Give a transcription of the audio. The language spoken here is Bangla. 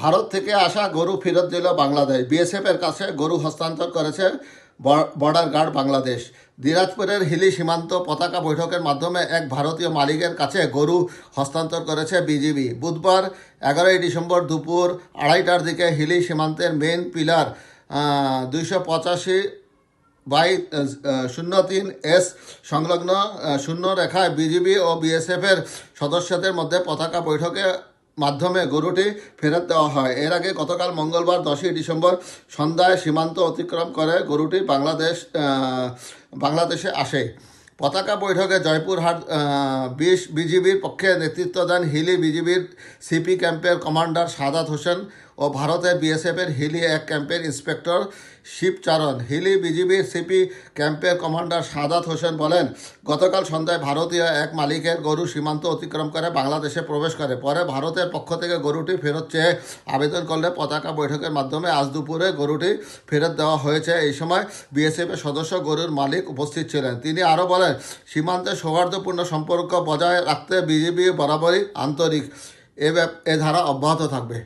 ভারত থেকে আসা গরু ফেরত দিল বাংলাদেশ। বিএসএফ এর কাছে গরু হস্তান্তর করেছে বর্ডার গার্ড বাংলাদেশ। দিনাজপুরের হিলি সীমান্ত পতাকা বৈঠকের মাধ্যমে এক ভারতীয় মালিকের কাছে গরু হস্তান্তর করেছে বিজিবি বুধবার এগারোই ডিসেম্বর দুপুর আড়াইটার দিকে হিলি সীমান্তের মেন পিলার দুইশো পঁচাশি বাই শূন্য তিন এস সংলগ্ন শূন্য রেখায় বিজিবি ও বিএসএফের সদস্যদের মধ্যে পতাকা বৈঠকে মাধ্যমে গরুটি ফেরত দেওয়া হয়। এর আগে গতকাল মঙ্গলবার দশই ডিসেম্বর সন্ধ্যায় সীমান্ত অতিক্রম করে গরুটি বাংলাদেশ বাংলাদেশে আসে। পতাকা বৈঠকে জয়পুরহাট বিশ বিজিবির পক্ষে নেতৃত্ব দেন হিলি বিজিবির সিপি ক্যাম্পের কমান্ডার সাদাত হোসেন। ও ভারতের বিএসএফের হিলি এক ক্যাম্পের ইন্সপেক্টর শিবচারণ। হিলি বিজিবির সিপি ক্যাম্পের কমান্ডার সাদাত হোসেন বলেন, গতকাল সন্ধ্যায় ভারতীয় এক মালিকের গরু সীমান্ত অতিক্রম করে বাংলাদেশে প্রবেশ করে। পরে ভারতের পক্ষ থেকে গরুটি ফেরত চেয়ে আবেদন করলে পতাকা বৈঠকের মাধ্যমে আজ দুপুরে গরুটি ফেরত দেওয়া হয়েছে। এই সময় বিএসএফের সদস্য গরুর মালিক উপস্থিত ছিলেন। তিনি আরও বলেন, সীমান্তে সৌহার্দ্যপূর্ণ সম্পর্ক বজায় রাখতে বিজেপি বরাবরই আন্তরিক। এ ধারা অব্যাহত থাকবে।